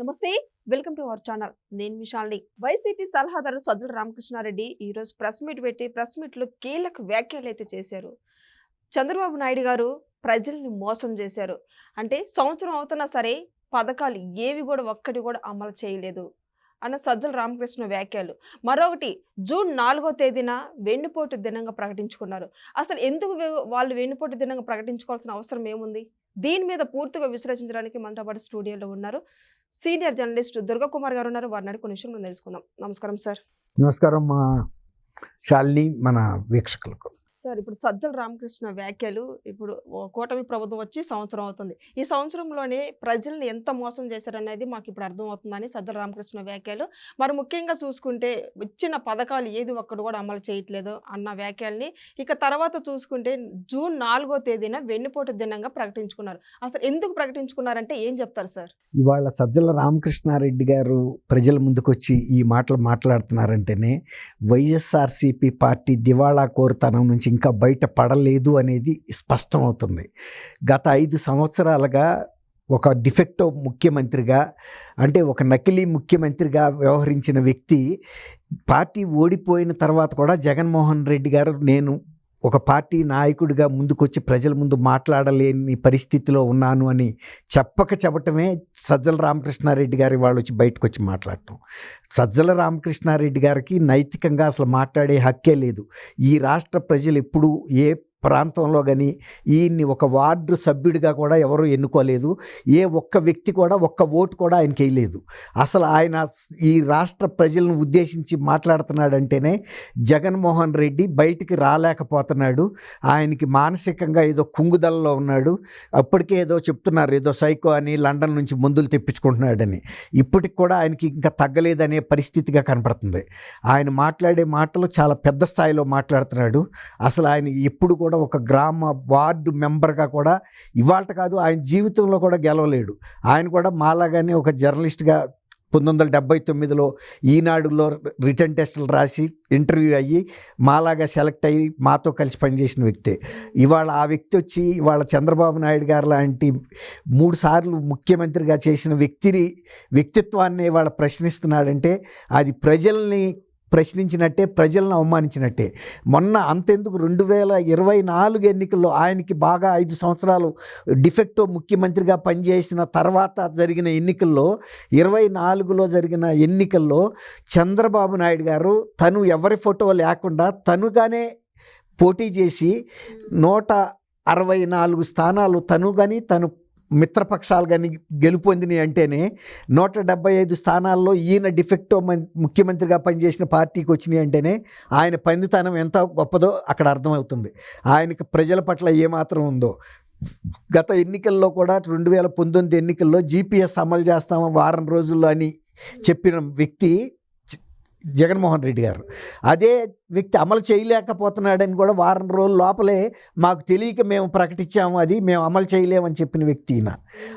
నమస్తే welcome to our channel. నేను విశాల్ని. YCP సలహాదారు సజ్జల రామకృష్ణారెడ్డి ఈ రోజు ప్రెస్ మీట్ పెట్టి ప్రెస్ మీట్లో కీలక వ్యాఖ్యలు అయితే చేశారు. చంద్రబాబు నాయుడు గారు ప్రజల్ని మోసం చేశారు. అంటే సంవత్సరం అవుతున్నా సరే పథకాలు ఏవి కూడా ఒక్కటి కూడా అమలు చేయలేదు అన్న సజ్జల రామకృష్ణ వ్యాఖ్యలు. మరొకటి జూన్ నాలుగో తేదీన వెన్నుపోటు దినంగా ప్రకటించుకున్నారు. అసలు ఎందుకు వాళ్ళు వెన్నుపోటు దినంగా ప్రకటించుకోవాల్సిన అవసరం ఏముంది? దీని మీద పూర్తిగా విశ్లేషించడానికి మనతో పాటు స్టూడియోలో ఉన్నారు సీనియర్ జర్నలిస్ట్ దుర్గకుమార్ గారు ఉన్నారు వారిని అడిగి కొన్ని విషయం తెలుసుకుందాం. నమస్కారం సార్. నమస్కారం మా శాలిని మన వీక్షకులకు. సార్ ఇప్పుడు సజ్జల రామకృష్ణ వ్యాఖ్యలు ఇప్పుడు ఓ కూటమి ప్రభుత్వం వచ్చి సంవత్సరం అవుతుంది. ఈ సంవత్సరంలోనే ప్రజల్ని ఎంత మోసం చేశారనేది మాకు ఇప్పుడు అర్థమవుతుందని సజ్జల రామకృష్ణ వ్యాఖ్యలు. మరి ముఖ్యంగా చూసుకుంటే ఇచ్చిన పథకాలు ఏది ఒక్కడు కూడా అమలు చేయట్లేదు అన్న వ్యాఖ్యల్ని. ఇక తర్వాత చూసుకుంటే జూన్ నాలుగో తేదీన వెన్నుపోటు దినంగా ప్రకటించుకున్నారు. అసలు ఎందుకు ప్రకటించుకున్నారంటే ఏం చెప్తారు సార్? ఇవాళ సజ్జల రామకృష్ణారెడ్డి గారు ప్రజల ముందుకొచ్చి ఈ మాటలు మాట్లాడుతున్నారంటేనే వైఎస్ఆర్సీపీ పార్టీ దివాళా కోరుతనం నుంచి ఇంకా బయట పడలేదు అనేది స్పష్టమవుతుంది. గత ఐదు సంవత్సరాలుగా ఒక డిఫెక్టో ముఖ్యమంత్రిగా అంటే ఒక నకిలీ ముఖ్యమంత్రిగా వ్యవహరించిన వ్యక్తి పార్టీ ఓడిపోయిన తర్వాత కూడా జగన్మోహన్ రెడ్డి గారు నేను ఒక పార్టీ నాయకుడిగా ముందుకొచ్చి ప్రజల ముందు మాట్లాడలేని పరిస్థితిలో ఉన్నాను అని చెప్పక చెప్పటమే సజ్జల రామకృష్ణారెడ్డి గారి వాళ్ళు వచ్చి బయటకు వచ్చి మాట్లాడటం. సజ్జల రామకృష్ణారెడ్డి గారికి నైతికంగా అసలు మాట్లాడే హక్కే లేదు. ఈ రాష్ట్ర ప్రజలు ఎప్పుడు ఏ ప్రాంతంలో కానీ ఈయన్ని ఒక వార్డు సభ్యుడిగా కూడా ఎవరు ఎన్నుకోలేదు. ఏ ఒక్క వ్యక్తి కూడా ఒక్క ఓటు కూడా ఆయనకి వేయలేదు. అసలు ఆయన ఈ రాష్ట్ర ప్రజలను ఉద్దేశించి మాట్లాడుతున్నాడంటేనే జగన్మోహన్ రెడ్డి బయటికి రాలేకపోతున్నాడు. ఆయనకి మానసికంగా ఏదో కుంగుదలలో ఉన్నాడు. అప్పటికే ఏదో చెప్తున్నారు ఏదో సైకో అని లండన్ నుంచి మందులు తెప్పించుకుంటున్నాడని. ఇప్పటికి కూడా ఆయనకి ఇంకా తగ్గలేదనే పరిస్థితిగా కనపడుతుంది. ఆయన మాట్లాడే మాటలు చాలా పెద్ద స్థాయిలో మాట్లాడుతున్నాడు. అసలు ఆయన ఎప్పుడు కూడా కూడా ఒక గ్రామ వార్డు మెంబర్గా కూడా ఇవాళ కాదు ఆయన జీవితంలో కూడా గెలవలేడు. ఆయన కూడా మాలాగానే ఒక జర్నలిస్ట్గా పంతొమ్మిది వందల డెబ్బై తొమ్మిదిలో ఈనాడులో రిటర్న్ టెస్టులు రాసి ఇంటర్వ్యూ అయ్యి మాలాగా సెలెక్ట్ అయ్యి మాతో కలిసి పనిచేసిన వ్యక్తే. ఇవాళ ఆ వ్యక్తి వచ్చి ఇవాళ చంద్రబాబు నాయుడు గారు లాంటి మూడు సార్లు ముఖ్యమంత్రిగా చేసిన వ్యక్తిని వ్యక్తిత్వాన్ని ఇవాళ ప్రశ్నిస్తున్నాడంటే అది ప్రజల్ని ప్రశ్నించినట్టే ప్రజలను అవమానించినట్టే. మొన్న అంతెందుకు రెండు వేల ఇరవై నాలుగు ఎన్నికల్లో ఆయనకి బాగా ఐదు సంవత్సరాలు డిఫెక్టో ముఖ్యమంత్రిగా పనిచేసిన తర్వాత జరిగిన ఎన్నికల్లో ఇరవై నాలుగులో జరిగిన ఎన్నికల్లో చంద్రబాబు నాయుడు గారు తను ఎవరి ఫోటో లేకుండా తనుగానే పోటీ చేసి నూట అరవై నాలుగు స్థానాలు తను కానీ తను మిత్రపక్షాలు కానీ గెలుపొందినాయి అంటేనే నూట డెబ్బై ఐదు స్థానాల్లో ఈయన డిఫెక్టో ముఖ్యమంత్రిగా పనిచేసిన పార్టీకి వచ్చినాయి అంటేనే ఆయన పందితనం ఎంత గొప్పదో అక్కడ అర్థమవుతుంది. ఆయనకు ప్రజల పట్ల ఏమాత్రం ఉందో. గత ఎన్నికల్లో కూడా రెండు వేల పంతొమ్మిది ఎన్నికల్లో జీపీఎస్ అమలు చేస్తాము వారం రోజుల్లో అని చెప్పిన వ్యక్తి జగన్మోహన్ రెడ్డి గారు. అదే వ్యక్తి అమలు చేయలేకపోతున్నాడని కూడా వారం రోజుల లోపలే మాకు తెలియక మేము ప్రకటించాము అది మేము అమలు చేయలేమని చెప్పిన వ్యక్తి ఈయన.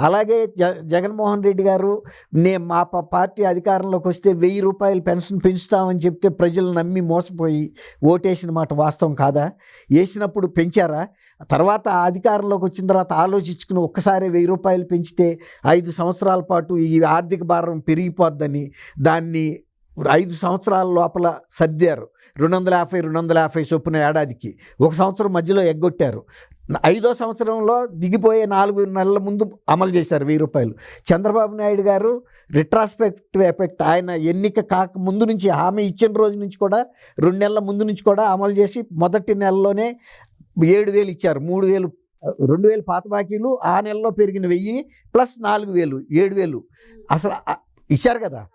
అలాగే జ జగన్మోహన్ రెడ్డి గారు నేను మా ప- పార్టీ అధికారంలోకి వస్తే వెయ్యి రూపాయలు పెన్షన్ పెంచుతామని చెప్తే ప్రజలు నమ్మి మోసపోయి ఓటేసిన మాట వాస్తవం కాదా? వేసినప్పుడు పెంచారా? తర్వాత అధికారంలోకి వచ్చిన తర్వాత ఆలోచించుకుని ఒక్కసారి వెయ్యి రూపాయలు పెంచితే ఐదు సంవత్సరాల పాటు ఈ ఆర్థిక భారం పెరిగిపోద్దని దాన్ని ఐదు సంవత్సరాల లోపల సర్దారు. రెండు వందల యాభై రెండు వందల యాభై చొప్పున ఏడాదికి. ఒక సంవత్సరం మధ్యలో ఎగ్గొట్టారు. ఐదో సంవత్సరంలో దిగిపోయే నాలుగు నెలల ముందు అమలు చేశారు వెయ్యి రూపాయలు. చంద్రబాబు నాయుడు గారు రిట్రాస్పెక్టివ్ ఎఫెక్ట్ ఆయన ఎన్నిక కాక ముందు నుంచి హామీ ఇచ్చిన రోజు నుంచి కూడా రెండు నెలల ముందు నుంచి కూడా అమలు చేసి మొదటి నెలలోనే ఏడు వేలు ఇచ్చారు. మూడు వేలు రెండు వేలు పాత బాకీలు ఆ నెలలో పెరిగిన వెయ్యి ప్లస్ నాలుగు వేలు ఏడు వేలు. అసలు ఇచ్చారు కదా.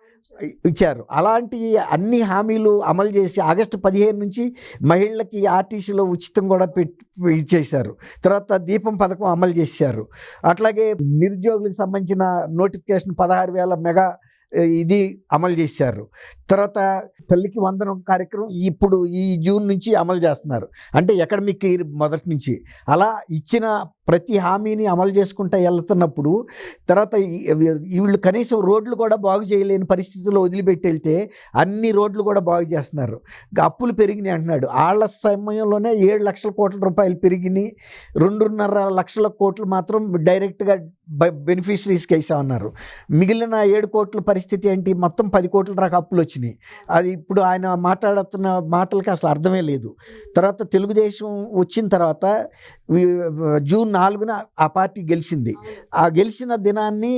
ఇచ్చారు. అలాంటి అన్ని హామీలు అమలు చేసి ఆగస్టు పదిహేను నుంచి మహిళలకి ఆర్టీసీలో ఉచితం కూడా పెట్టి ఇచ్చేశారు. తర్వాత దీపం పథకం అమలు చేశారు. అట్లాగే నిరుద్యోగులకు సంబంధించిన నోటిఫికేషన్ పదహారు వేల మెగా ఇది అమలు చేశారు. తర్వాత తల్లికి వందనం కార్యక్రమం ఇప్పుడు ఈ జూన్ నుంచి అమలు చేస్తున్నారు. అంటే ఎకడమిక్ ఇయర్ మొదటి నుంచి. అలా ఇచ్చిన ప్రతి హామీని అమలు చేసుకుంటూ వెళ్తున్నప్పుడు తర్వాత వీళ్ళు కనీసం రోడ్లు కూడా బాగు చేయలేని పరిస్థితుల్లో వదిలిపెట్టి వెళ్తే అన్ని రోడ్లు కూడా బాగు చేస్తున్నారు. అప్పులు పెరిగినాయి అంటున్నాడు. వాళ్ళ సమయంలోనే ఏడు లక్షల కోట్ల రూపాయలు పెరిగినాయి. రెండున్నర లక్షల కోట్లు మాత్రం డైరెక్ట్గా బెనిఫిషరీస్కి వేసామన్నారు. మిగిలిన ఏడు కోట్ల పరిస్థితి ఏంటి? మొత్తం పది కోట్ల దాకా అప్పులు వచ్చినాయి. అది ఇప్పుడు ఆయన మాట్లాడుతున్న మాటలకి అసలు అర్థమే లేదు. తర్వాత తెలుగుదేశం వచ్చిన తర్వాత వి- జూన్ నాలుగున ఆ పార్టీ గెలిచింది. ఆ గెలిచిన దినాన్ని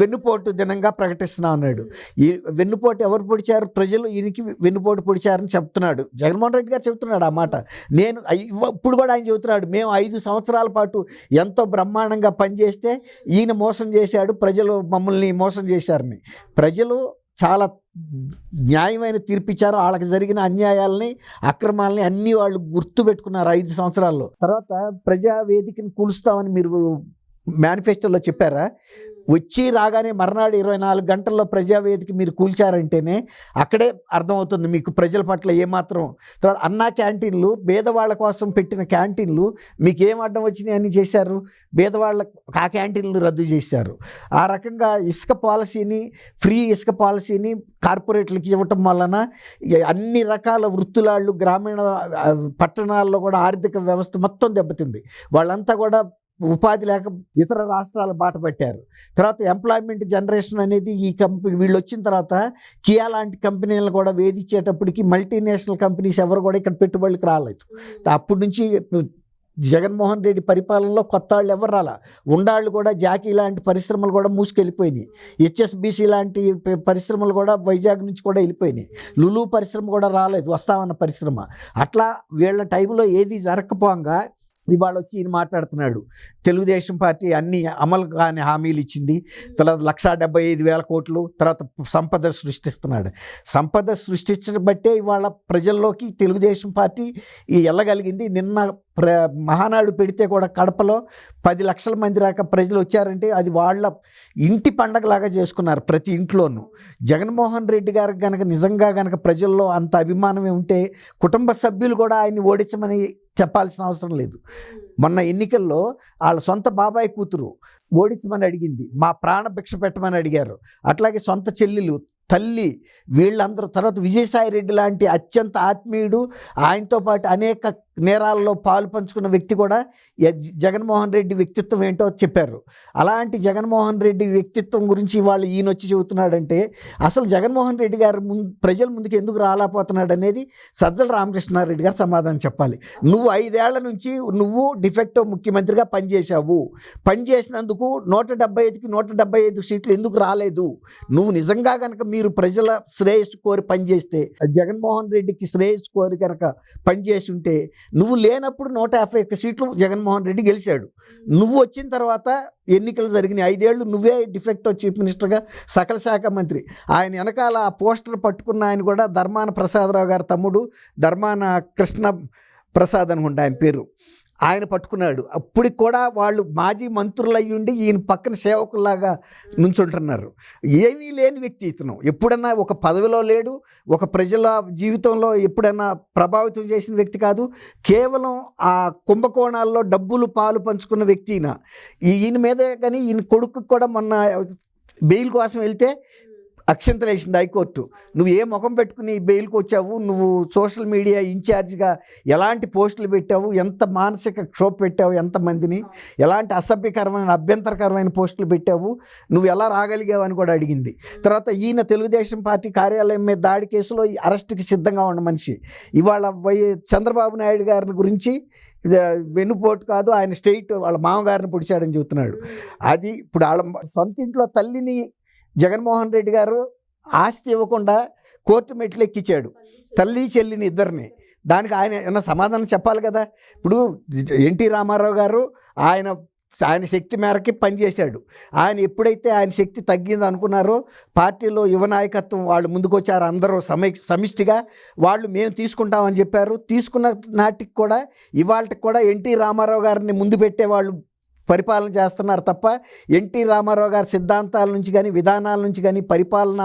వెన్నుపోటు దినంగా ప్రకటిస్తున్నా ఉన్నాడు ఈ వెన్నుపోటు ఎవరు పొడిచారు? ప్రజలు ఈయనకి వెన్నుపోటు పొడిచారని చెప్తున్నాడు. జగన్మోహన్ రెడ్డి గారు చెప్తున్నాడు ఆ మాట. నేను ఇప్పుడు కూడా ఆయన చెబుతున్నాడు మేము ఐదు సంవత్సరాల పాటు ఎంతో బ్రహ్మాండంగా పనిచేస్తే ఈయన మోసం చేశాడు ప్రజలు మమ్మల్ని మోసం చేశారని. ప్రజలు చాలా న్యాయమైన తీర్పిచ్చారు. వాళ్ళకి జరిగిన అన్యాయాలని అక్రమాలని అన్ని వాళ్ళు గుర్తుపెట్టుకున్నారు ఐదు సంవత్సరాల్లో. తర్వాత ప్రజా వేదికను కూలుస్తామని మీరు మేనిఫెస్టోలో చెప్పారా? వచ్చి రాగానే మర్నాడు ఇరవై నాలుగు గంటల్లో ప్రజావేదిక మీరు కూల్చారంటేనే అక్కడే అర్థమవుతుంది మీకు ప్రజల పట్ల ఏమాత్రం. తర్వాత అన్నా క్యాంటీన్లు పేదవాళ్ళ కోసం పెట్టిన క్యాంటీన్లు మీకు ఏం అడ్డం వచ్చినాయి అని చేశారు? పేదవాళ్ళ ఆ క్యాంటీన్లు రద్దు చేశారు. ఆ రకంగా ఇసుక పాలసీని ఫ్రీ ఇసుక పాలసీని కార్పొరేట్లకి ఇవ్వటం వలన అన్ని రకాల వృత్తులాళ్ళు గ్రామీణ పట్టణాల్లో కూడా ఆర్థిక వ్యవస్థ మొత్తం దెబ్బతింది. వాళ్ళంతా కూడా ఉపాధి లేక ఇతర రాష్ట్రాల బాట పట్టారు. తర్వాత ఎంప్లాయ్మెంట్ జనరేషన్ అనేది ఈ కంపెనీ వీళ్ళు వచ్చిన తర్వాత కియా లాంటి కంపెనీలను కూడా వేధించేటప్పటికి మల్టీనేషనల్ కంపెనీస్ ఎవరు కూడా ఇక్కడ పెట్టుబడులకు రాలేదు. అప్పటి నుంచి జగన్మోహన్ రెడ్డి పరిపాలనలో కొత్త వాళ్ళు ఎవరు రాలా? ఉండాళ్ళు కూడా జాకీ లాంటి పరిశ్రమలు కూడా మూసుకెళ్ళిపోయినాయి. హెచ్ఎస్బిసి లాంటి పరిశ్రమలు కూడా వైజాగ్ నుంచి కూడా వెళ్ళిపోయినాయి. లులు పరిశ్రమ కూడా రాలేదు వస్తామన్న పరిశ్రమ. అట్లా వీళ్ళ టైంలో ఏది జరగకపోగా ఇవాళ వచ్చి ఈయన మాట్లాడుతున్నాడు. తెలుగుదేశం పార్టీ అన్ని అమలు కాని హామీలు ఇచ్చింది. తర్వాత లక్షా డెబ్బై ఐదు వేల కోట్లు తర్వాత సంపద సృష్టిస్తున్నాడు. సంపద సృష్టించడం బట్టే ఇవాళ ప్రజల్లోకి తెలుగుదేశం పార్టీ వెళ్ళగలిగింది నిన్న ప్ర మహానాడు పెడితే కూడా కడపలో పది లక్షల మంది రాక ప్రజలు వచ్చారంటే అది వాళ్ళ ఇంటి పండగలాగా చేసుకున్నారు ప్రతి ఇంట్లోనూ. జగన్మోహన్ రెడ్డి గారికి కనుక నిజంగా కనుక ప్రజల్లో అంత అభిమానమే ఉంటే కుటుంబ సభ్యులు కూడా ఆయన్ని ఓడించమని చెప్పాల్సిన అవసరం లేదు. మొన్న ఎన్నికల్లో వాళ్ళ సొంత బాబాయ్ కూతురు ఓడించమని అడిగింది. మా ప్రాణ భిక్ష పెట్టమని అడిగారు. అట్లాగే సొంత చెల్లెలు తల్లి వీళ్ళందరూ తర్వాత విజయసాయి రెడ్డి లాంటి అత్యంత ఆత్మీయుడు ఆయనతో పాటు అనేక నేరాల్లో పాలు పంచుకున్న వ్యక్తి కూడా జగన్మోహన్ రెడ్డి వ్యక్తిత్వం ఏంటో చెప్పారు. అలాంటి జగన్మోహన్ రెడ్డి వ్యక్తిత్వం గురించి వాళ్ళు ఈయన వచ్చి చెబుతున్నాడంటే అసలు జగన్మోహన్ రెడ్డి గారు ముందు ప్రజల ముందుకు ఎందుకు రాలేకపోతున్నాడు అనేది సజ్జల రామకృష్ణారెడ్డి గారు సమాధానం చెప్పాలి. నువ్వు ఐదేళ్ళ నుంచి నువ్వు డిఫెక్టివ్ ముఖ్యమంత్రిగా పనిచేశావు. పనిచేసినందుకు నూట డెబ్బై ఐదుకి నూట డెబ్బై ఐదు సీట్లు ఎందుకు రాలేదు? నువ్వు నిజంగా కనుక మీరు ప్రజల శ్రేయస్సు కోరి పనిచేస్తే జగన్మోహన్ రెడ్డికి శ్రేయస్సు కోరి కనుక పనిచేసి ఉంటే నువ్వు లేనప్పుడు నూట యాభై ఒక్క సీట్లు జగన్మోహన్ రెడ్డి గెలిచాడు. నువ్వు వచ్చిన తర్వాత ఎన్నికలు జరిగినాయి. ఐదేళ్ళు నువ్వే డిఫెక్టివ్ చీఫ్ మినిస్టర్గా సకల శాఖ మంత్రి. ఆయన వెనకాల ఆ పోస్టర్ పట్టుకున్న ఆయన కూడా ధర్మాన ప్రసాదరావు గారి తమ్ముడు ధర్మాన కృష్ణ ప్రసాద్ అనుకుంటా ఆయన పేరు. ఆయన పట్టుకున్నాడు. అప్పటికి కూడా వాళ్ళు మాజీ మంత్రులు అయ్యుండి ఉండి ఈయన పక్కన సేవకుల్లాగా నుంచుంటున్నారు. ఏమీ లేని వ్యక్తి ఇతను. ఎప్పుడన్నా ఒక పదవిలో లేడు ఒక ప్రజల జీవితంలో ఎప్పుడన్నా ప్రభావితం చేసిన వ్యక్తి కాదు. కేవలం ఆ కుంభకోణాల్లో డబ్బులు పాలు పంచుకున్న వ్యక్తి ఈయన. ఈయన మీదే కానీ ఈయన కొడుకు కూడా మొన్న బెయిల్ కోసం వెళ్తే అక్షింతలేసింది హైకోర్టు. నువ్వు ఏ ముఖం పెట్టుకుని బెయిల్కి వచ్చావు? నువ్వు సోషల్ మీడియా ఇన్ఛార్జ్గా ఎలాంటి పోస్టులు పెట్టావు? ఎంత మానసిక క్షోభ పెట్టావు ఎంతమందిని? ఎలాంటి అసభ్యకరమైన అభ్యంతరకరమైన పోస్టులు పెట్టావు? నువ్వు ఎలా రాగలిగావు అని కూడా అడిగింది. తర్వాత ఈయన తెలుగుదేశం పార్టీ కార్యాలయం మీద దాడి కేసులో ఈ అరెస్ట్కి సిద్ధంగా ఉన్న మనిషి. ఇవాళ వై చంద్రబాబు నాయుడు గారిని గురించి వెన్నుపోటు కాదు ఆయన స్టేట్ వాళ్ళ మామగారిని పొడిచాడని చెబుతున్నాడు. అది ఇప్పుడు వాళ్ళ సొంత ఇంట్లో తల్లిని జగన్మోహన్ రెడ్డి గారు ఆస్తి ఇవ్వకుండా కోర్టు మెట్లు ఎక్కించాడు తల్లి చెల్లిని ఇద్దరిని. దానికి ఆయన ఏమన్నా సమాధానం చెప్పాలి కదా? ఇప్పుడు ఎన్టీ రామారావు గారు ఆయన ఆయన శక్తి మేరకి పనిచేశాడు ఆయన ఎప్పుడైతే ఆయన శక్తి తగ్గింది అనుకున్నారో పార్టీలో యువ నాయకత్వం వాళ్ళు ముందుకొచ్చారు అందరూ సమీ సమిష్టిగా. వాళ్ళు మేము తీసుకుంటామని చెప్పారు. తీసుకున్న నాటికి కూడా ఇవాళకి కూడా ఎన్టీ రామారావు గారిని ముందు పెట్టే వాళ్ళు పరిపాలన చేస్తున్నారు తప్ప ఎన్టీ రామారావు గారి సిద్ధాంతాల నుంచి కానీ విధానాల నుంచి కానీ పరిపాలన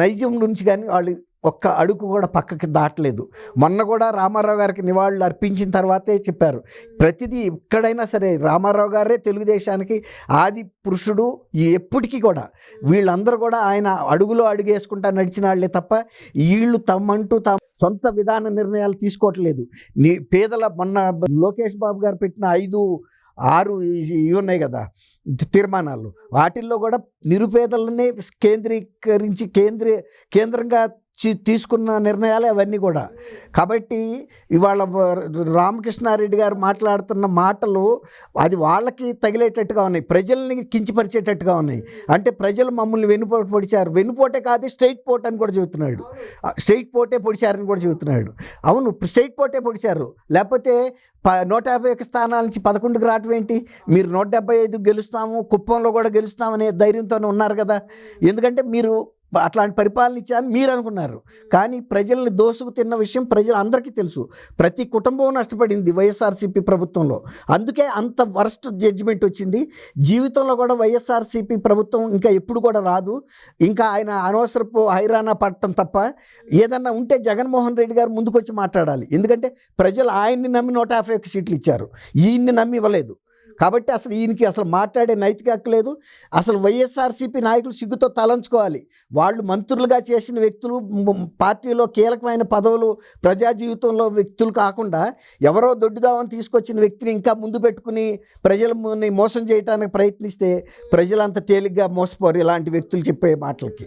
నైజం నుంచి కానీ వాళ్ళు ఒక్క అడుగు కూడా పక్కకి దాటలేదు. మొన్న కూడా రామారావు గారికి నివాళులు అర్పించిన తర్వాతే చెప్పారు. ప్రతిదీ ఎక్కడైనా సరే రామారావు గారే తెలుగుదేశానికి ఆది పురుషుడు ఎప్పటికీ కూడా. వీళ్ళందరూ కూడా ఆయన అడుగులో అడుగేసుకుంటా నడిచిన వాళ్ళే తప్ప వీళ్ళు తమ్మంటూ తమ సొంత విధాన నిర్ణయాలు తీసుకోవట్లేదు. నీ పేదల మొన్న లోకేష్ బాబు గారు పెట్టిన ఐదు ఆరు ఇవి ఉన్నాయి కదా తీర్మానాలు. వాటిల్లో కూడా నిరుపేదలనే కేంద్రీకరించి కేంద్రీ కేంద్రంగా తీసుకున్న నిర్ణయాలు అవన్నీ కూడా. కాబట్టి ఇవాళ రామకృష్ణారెడ్డి గారు మాట్లాడుతున్న మాటలు అది వాళ్ళకి తగిలేటట్టుగా ఉన్నాయి. ప్రజల్ని కించపరిచేటట్టుగా ఉన్నాయి. అంటే ప్రజలు మమ్మల్ని వెనుపోటు పొడిచారు. వెనుపోటే కాదు స్ట్రైట్ పోట్ అని కూడా చెబుతున్నాడు. స్ట్రైట్ పోటే పొడిచారని కూడా చెబుతున్నాడు. అవును స్ట్రైట్ పోటే పొడిచారు. లేకపోతే ప నూట యాభై ఒక్క స్థానాల నుంచి పదకొండుకి రావటం ఏంటి? మీరు నూట డెబ్బై ఐదు గెలుస్తాము కుప్పంలో కూడా గెలుస్తామనే ధైర్యంతోనే ఉన్నారు కదా. ఎందుకంటే మీరు అట్లాంటి పరిపాలన ఇచ్చారని మీరు అనుకున్నారు. కానీ ప్రజల్ని దోసుకు తిన్న విషయం ప్రజలు అందరికీ తెలుసు. ప్రతి కుటుంబం నష్టపడింది వైఎస్ఆర్సీపీ ప్రభుత్వంలో. అందుకే అంత వరస్ట్ జడ్జిమెంట్ వచ్చింది. జీవితంలో కూడా వైఎస్ఆర్సీపీ ప్రభుత్వం ఇంకా ఎప్పుడు కూడా రాదు. ఇంకా ఆయన అనవసరపు హైరానా పడటం తప్ప ఏదన్నా ఉంటే జగన్మోహన్ రెడ్డి గారు ముందుకొచ్చి మాట్లాడాలి. ఎందుకంటే ప్రజలు ఆయన్ని నమ్మి నూట యాభై ఒక్క సీట్లు ఇచ్చారు. ఈయన్ని నమ్మి ఇవ్వలేదు. కాబట్టి అసలు ఈయనకి అసలు మాట్లాడే నైతిక హక్కు లేదు. అసలు వైఎస్ఆర్సీపీ నాయకులు సిగ్గుతో తలంచుకోవాలి. వాళ్ళు మంత్రులుగా చేసిన వ్యక్తులు పార్టీలో కీలకమైన పదవులు ప్రజా జీవితంలో వ్యక్తులు కాకుండా ఎవరో దొడ్డుదామని తీసుకొచ్చిన వ్యక్తిని ఇంకా ముందు పెట్టుకుని ప్రజలని మోసం చేయడానికి ప్రయత్నిస్తే ప్రజలంత తేలిగ్గా మోసపోరు ఇలాంటి వ్యక్తులు చెప్పే మాటలకి.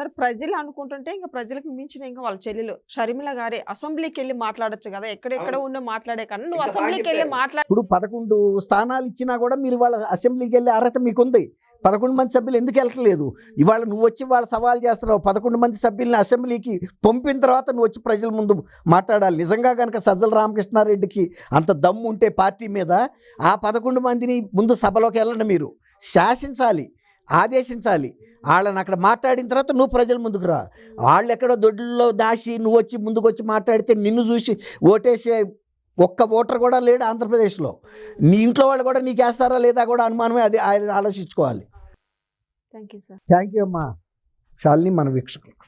సార్ ప్రజలు అనుకుంటుంటే ఇంకా ప్రజలకు మించిన ఇంకా వాళ్ళ చెల్లెలు షర్మిల గారే అసెంబ్లీకి వెళ్ళి మాట్లాడొచ్చు కదా ఎక్కడెక్కడ. ఉన్న మాట్లాడే కన్నా నువ్వు అసెంబ్లీకి వెళ్ళి. మాట్లాడ ఇప్పుడు పదకొండు స్థానాలు ఇచ్చినా కూడా మీరు వాళ్ళ అసెంబ్లీకి వెళ్ళే అర్హత మీకుంది. పదకొండు మంది సభ్యులు ఎందుకు వెళ్ళట్లేదు? ఇవాళ నువ్వు వచ్చి వాళ్ళు సవాల్ చేస్తున్నావు. పదకొండు మంది సభ్యుల్ని అసెంబ్లీకి పంపిన తర్వాత నువ్వు వచ్చి ప్రజల ముందు మాట్లాడాలి. నిజంగా కనుక సజ్జల రామకృష్ణారెడ్డికి అంత దమ్ము ఉంటే పార్టీ మీద ఆ పదకొండు మందిని ముందు సభలోకి వెళ్ళండి మీరు. శాసించాలి. ఆదేశించాలి. వాళ్ళని అక్కడ మాట్లాడిన తర్వాత నువ్వు ప్రజల ముందుకు రా. వాళ్ళు ఎక్కడో దొడ్లలో దాచి నువ్వు వచ్చి ముందుకు వచ్చి మాట్లాడితే నిన్ను చూసి ఓటేసే ఒక్క ఓటర్ కూడా లేడు ఆంధ్రప్రదేశ్లో. నీ ఇంట్లో వాళ్ళు కూడా నీకు వేస్తారా లేదా కూడా అనుమానమే అది ఆయన ఆలోచించుకోవాలి. Thank you sir thank you అమ్మా. షాలిని మన వీక్షకులు.